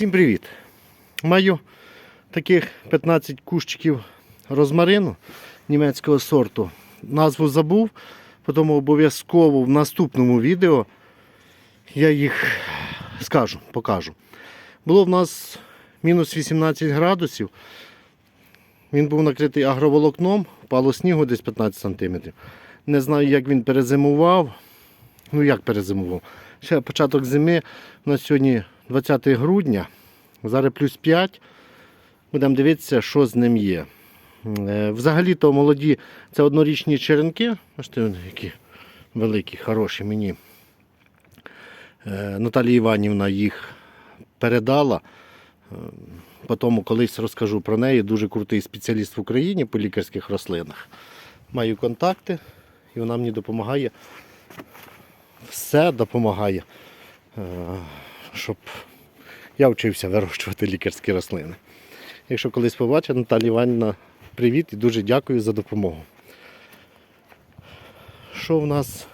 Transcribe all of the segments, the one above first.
Всім привіт! Маю таких 15 кущиків розмарину німецького сорту. Назву забув, тому обов'язково в наступному відео я їх скажу, покажу. Було в нас мінус 18 градусів. Він був накритий агроволокном, впало снігу десь 15 см. Не знаю, як він перезимував. Ну як перезимував? Ще початок зими. У нас сьогодні 20 грудня. Зараз плюс 5. Будемо дивитися, що з ним є. Е, Взагалі-то молоді це однорічні черенки. Бачите, вони які великі, хороші мені. Е, Наталія Іванівна їх передала. Е, Потім колись розкажу про неї. Дуже крутий спеціаліст в Україні по лікарських рослинах. Маю контакти і вона мені допомагає. Все допомагає, щоб я вчився вирощувати лікарські рослини. Якщо колись побачите, Наталія Іванівна, привіт і дуже дякую за допомогу. Що в нас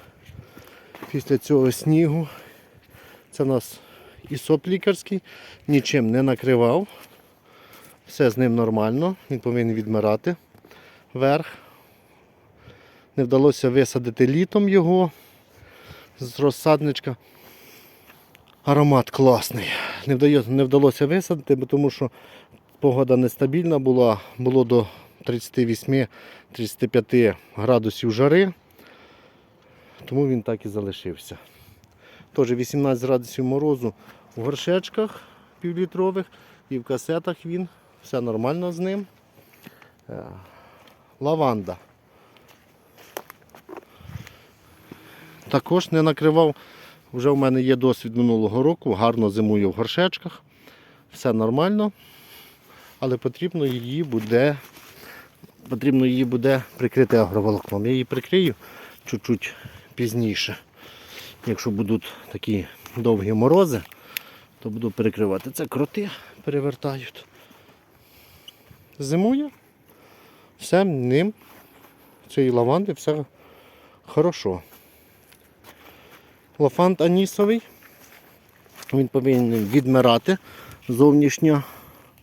після цього снігу? Це в нас ісоп лікарський, нічим не накривав. Все з ним нормально, він повинен відмирати вверх. Не вдалося висадити літом його з розсадничка. Аромат класний. Не, вдає, не вдалося висадити, тому що погода нестабільна була, було до 38-35 градусів жари, тому він так і залишився. Теж 18 градусів морозу в горшечках півлітрових і в касетах він. Все нормально з ним. Е, Лаванда. Також не накривав. Вже в мене є досвід минулого року, гарно зимую в горшечках. Все нормально. Але потрібно її буде потрібно її буде прикрити агроволокном. Я її прикрию чуть-чуть пізніше. Якщо будуть такі довгі морози, то буду перекривати. Це кроти перевертають. Зимує. Все ним, цієї лаванди, все хорошо. Лафант анісовий. Він повинен відмирати зовнішня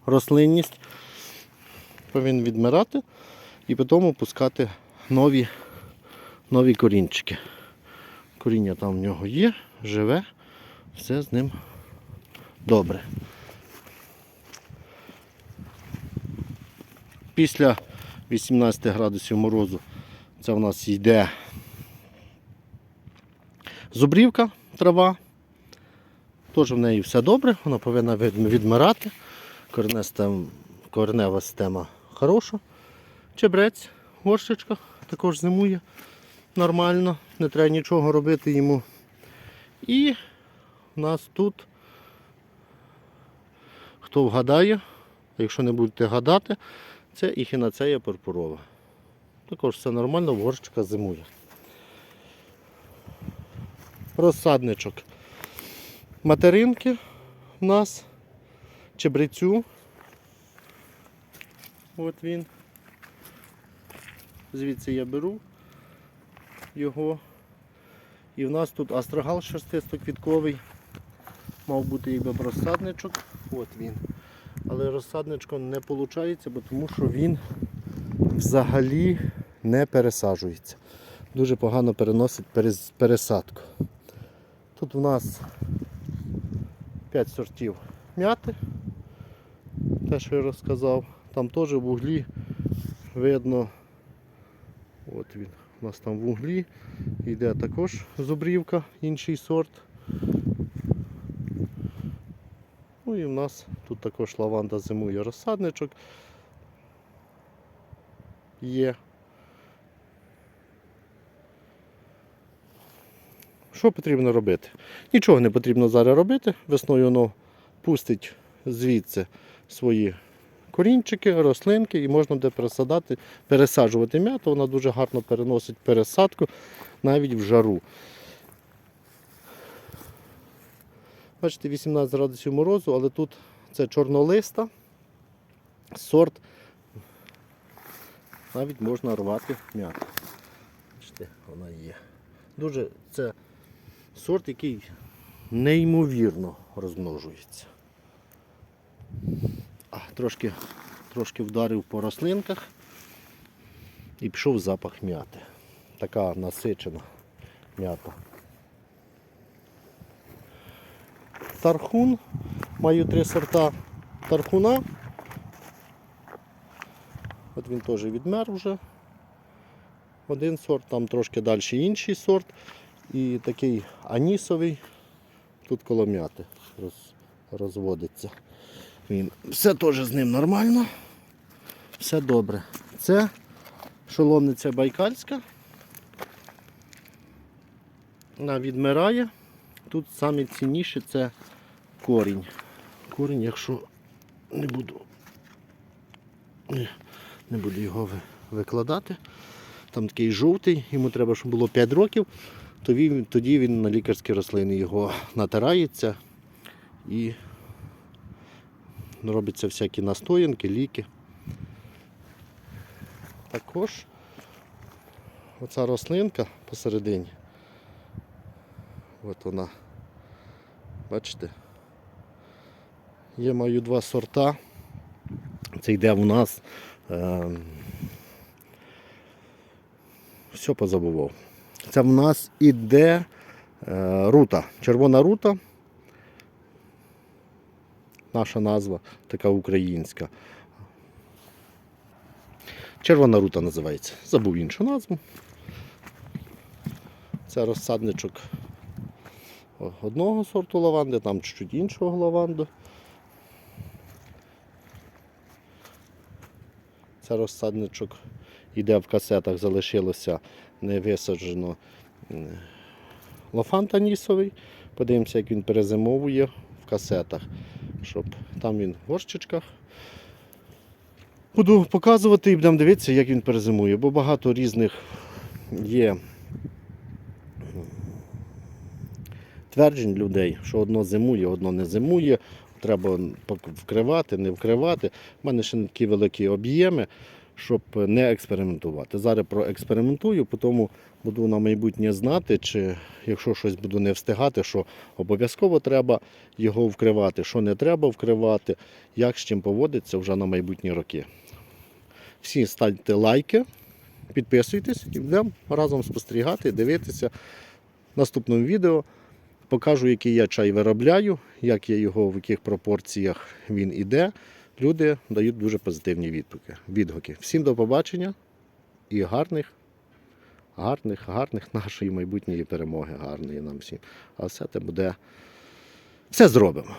рослинність. Повинен відмирати і потім пускати нові, нові корінчики. Коріння там в нього є, живе, все з ним добре. Після 18 градусів морозу це в нас йде зубрівка, трава. Теж в неї все добре, вона повинна відмирати. Коренева система, хороша. Чебрець, горщичка також зимує нормально, не треба нічого робити йому. І в нас тут, хто вгадає, якщо не будете гадати, це іхінацея пурпурова. Також все нормально, горщика зимує. Розсадничок. Материнки у нас, чебрецю. От він. Звідси я беру його. І в нас тут астрагал шерстисто-квітковий. Мав бути якби розсадничок. От він. Але розсадничком не виходить, бо тому що він взагалі не пересаджується. Дуже погано переносить пересадку. Тут у нас 5 сортів м'яти, те, що я розказав. Там теж в углі видно, от він, у нас там в углі йде також зубрівка, інший сорт. Ну і в нас тут також лаванда зимує розсадничок. Є. Що потрібно робити? Нічого не потрібно зараз робити. Весною воно пустить звідси свої корінчики, рослинки і можна буде пересадати, пересаджувати м'яту. Вона дуже гарно переносить пересадку навіть в жару. Бачите, 18 градусів морозу, але тут це чорнолиста, сорт. Навіть можна рвати м'яту. Бачите, вона є. Дуже це сорт, який неймовірно розмножується. трошки, трошки вдарив по рослинках і пішов запах м'яти. Така насичена м'ята. Тархун. Маю три сорта тархуна. От він теж відмер вже. Один сорт, там трошки далі інший сорт. І такий анісовий. Тут коло м'яти роз, розводиться. Він. Все теж з ним нормально. Все добре. Це шоломниця байкальська. Вона відмирає. Тут саме цінніше це корінь. Корінь, якщо не буду, не буду його викладати. Там такий жовтий, йому треба, щоб було 5 років, то він, тоді він на лікарські рослини його натирається і робиться всякі настоянки, ліки. Також оця рослинка посередині. От вона. Бачите? Є маю два сорта. Це йде у нас. Е, все позабував. Це в нас іде е, рута. Червона рута. Наша назва така українська. Червона рута називається. Забув іншу назву. Це розсадничок одного сорту лаванди, там чуть-чуть іншого лаванду. Це розсадничок іде в касетах, залишилося не висаджено м, лафант анісовий. Подивимося, як він перезимовує в касетах, щоб там він в горщичках. Буду показувати і будемо дивитися, як він перезимує, бо багато різних є тверджень людей, що одно зимує, одно не зимує. Треба вкривати, не вкривати. У мене ще не такі великі об'єми, щоб не експериментувати. Зараз проекспериментую, потім буду на майбутнє знати, чи якщо щось буду не встигати, що обов'язково треба його вкривати, що не треба вкривати, як з чим поводиться вже на майбутні роки. Всі ставте лайки, підписуйтесь і будемо разом спостерігати, дивитися. В наступному відео покажу, який я чай виробляю, як я його, в яких пропорціях він іде. Люди дають дуже позитивні відгуки. Всім до побачення і гарних, гарних, гарних нашої майбутньої перемоги. Гарної нам всім. А все це буде. Все зробимо.